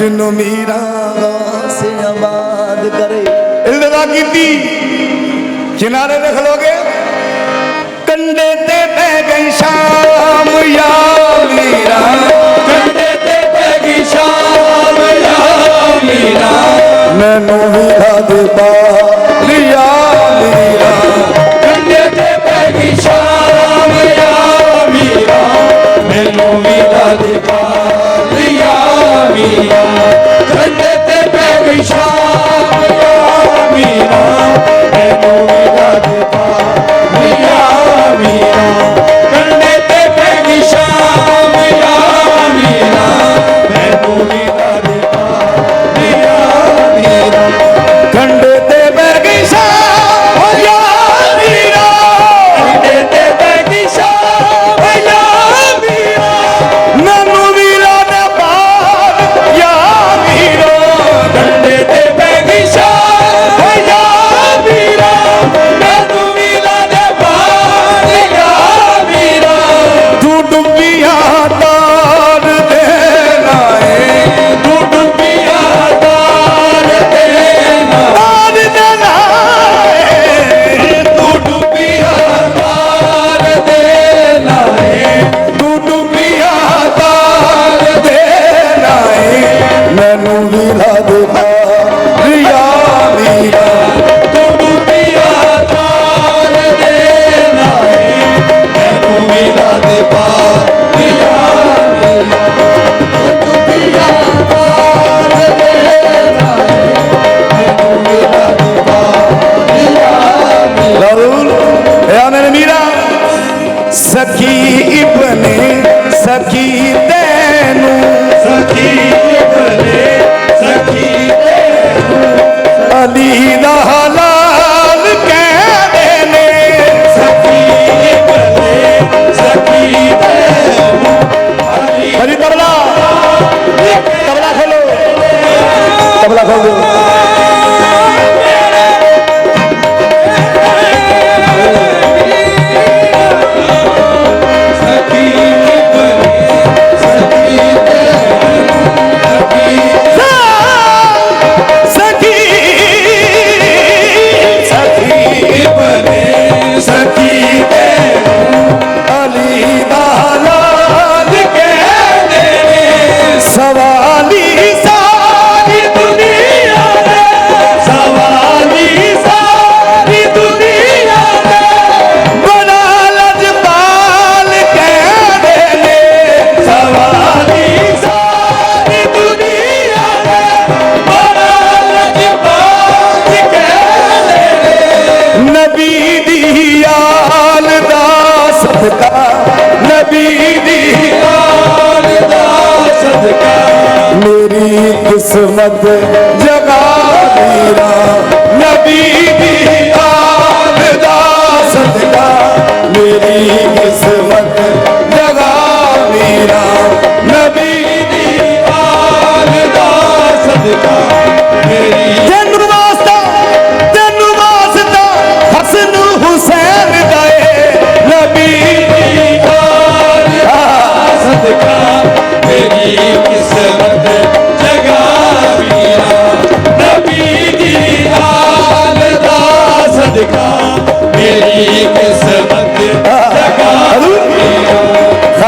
مجنو میرا سے آباد کرے التجا کی تھی کنارے دیکھ لو گے کنڈے تے پہ گئی شام یا میرا کنڈے تے پہ گئی شام یا میرا میں نو میرا دے پاس ਕਿਸਮਤ ਜਗਾ ਮੇਰਾ। ਨਬੀ ਦੀ ਆਨ ਦਾ ਸਦਕਾ। ਮੇਰੀ ਕਿਸਮਤ ਜਗਾ ਮੇਰਾ। ਨਬੀ ਦੀ ਆਨ ਦਾ ਸਦਕਾ। ਮੇਰੀ ਜਨਮ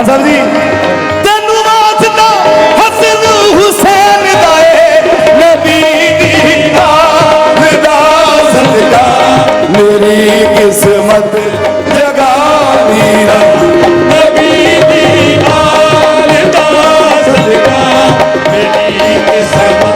ਖਾਨ ਸਾਹਿਬ ਜੀ। ਤੈਨੂੰ ਵਾਸਤਾ ਹਸਨ ਹੁਸੈਨ ਦਾ ਏ। ਨਬੀ ਦੀ ਨਾਮ ਦਾ ਸਦਕਾ। ਮੇਰੀ ਕਿਸਮਤ ਜਗਾ ਦੀ ਰੱਬ ਨਬੀ ਦੀ ਆਲ ਦਾ ਸਦਕਾ। ਮੇਰੀ ਕਿਸਮਤ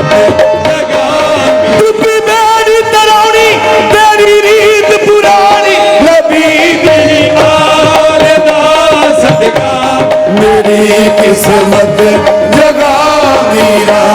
ਕਿਸਮਤ ਜਗਾਦੀ ਰਾ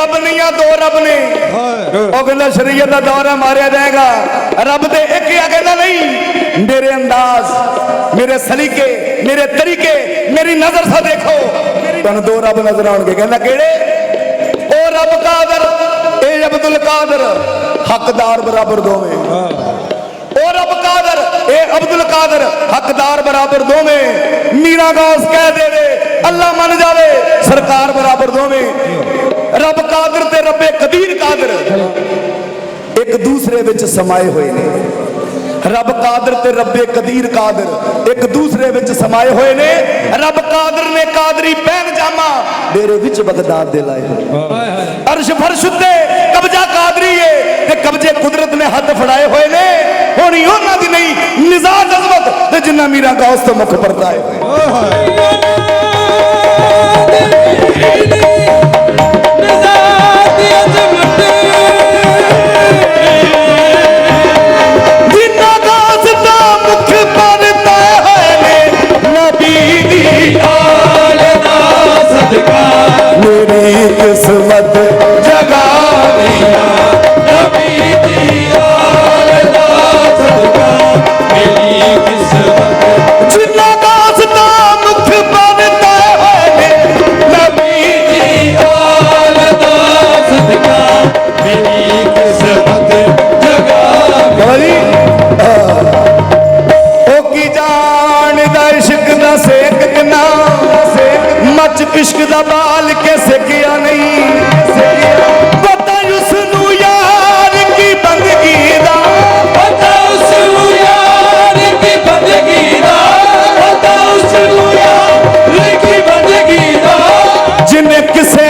ਰੱਬ ਨਹੀਂ ਆ ਦੋ ਰੱਬ ਨੇ। ਉਹ ਕਹਿੰਦਾ ਸ਼ਰੀਅਤ ਦਾ ਦੌਰ ਮਾਰਿਆ ਜਾਏਗਾ। ਰੱਬ ਦੇ ਇੱਕ ਆ ਕਹਿੰਦਾ ਨਹੀਂ। ਮੇਰੇ ਅੰਦਾਜ਼ ਮੇਰੇ ਸਲੀਕੇ ਮੇਰੇ ਤਰੀਕੇ ਮੇਰੀ ਨਜ਼ਰ ਸਾ ਦੇਖੋ। ਤੁਹਾਨੂੰ ਦੋ ਰੱਬ ਨਜ਼ਰ ਆਉਣਗੇ। ਕਹਿੰਦਾ ਕਿਹੜੇ? ਉਹ ਰੱਬ ਕਾਦਰ ਇਹ ਅਬਦੁਲ ਕਾਦਰ। ਹੱਕਦਾਰ ਬਰਾਬਰ ਦੋਵੇਂ। ਉਹ ਰੱਬ ਕਾਦਰ ਇਹ ਅਬਦੁਲ ਕਾਦਰ। ਹੱਕਦਾਰ ਬਰਾਬਰ ਦੋਵੇਂ। ਮੀਰਾ ਗੌਸ ਕਹਿ ਦੇਵੇ ਅੱਲਾ ਮੰਨ ਜਾਵੇ ਸਰਕਾਰ ਬਰਾਬਰ ਦੋਵੇਂ। ਰੱਬ ਕਾਦਰ ਤੇ ਰੱਬੇ ਕਦੀਰ ਕਾਦਰ। ਇੱਕ ਦੂਸਰੇ ਵਿੱਚ ਸਮਾਏ ਹੋਏ ਨੇ। ਰੱਬ ਕਾਦਰ ਤੇ ਰੱਬੇ ਕਦੀਰ ਕਾਦਰ, ਇੱਕ ਦੂਸਰੇ ਵਿੱਚ ਸਮਾਏ ਹੋਏ ਨੇ। ਰੱਬ ਕਾਦਰ ਨੇ ਕਾਦਰੀ ਪਹਿਨ ਜਾਮਾ ਮੇਰੇ ਵਿੱਚ ਬਗਦਾਦ ਦੇ ਲਾਏ ਹਾਏ। ਹਾਏ ਅਰਸ਼ ਫਰਸ਼ ਉੱਤੇ ਕਬਜ਼ਾ ਕਾਦਰੀ ਏ, ਤੇ ਕਬਜ਼ੇ ਕੁਦਰਤ ਨੇ ਹੱਥ ਫੜਾਏ ਹੋਏ ਨੇ। ਹੋਣੀ ਉਹਨਾਂ ਦੀ ਨਹੀਂ ਨਿਜ਼ਾ ਜਜ਼ਬਤ ਤੇ ਜਿੰਨਾ ਮੀਰਾ ਗੌਸ ਤੋਂ ਮੁਖ ਪਰਦਾ ਏ। ਹਾਏ ਹਾਏ। ਨਾ ਸੇਕ ਕਿਨਾ? ਮੱਚ ਇਸ਼ਕ ਦਾ ਬਾਲ ਕੇ ਸਿੱਕਿਆ ਨਹੀਂ। ਪਤਾ ਉਸ ਕਿਸੇ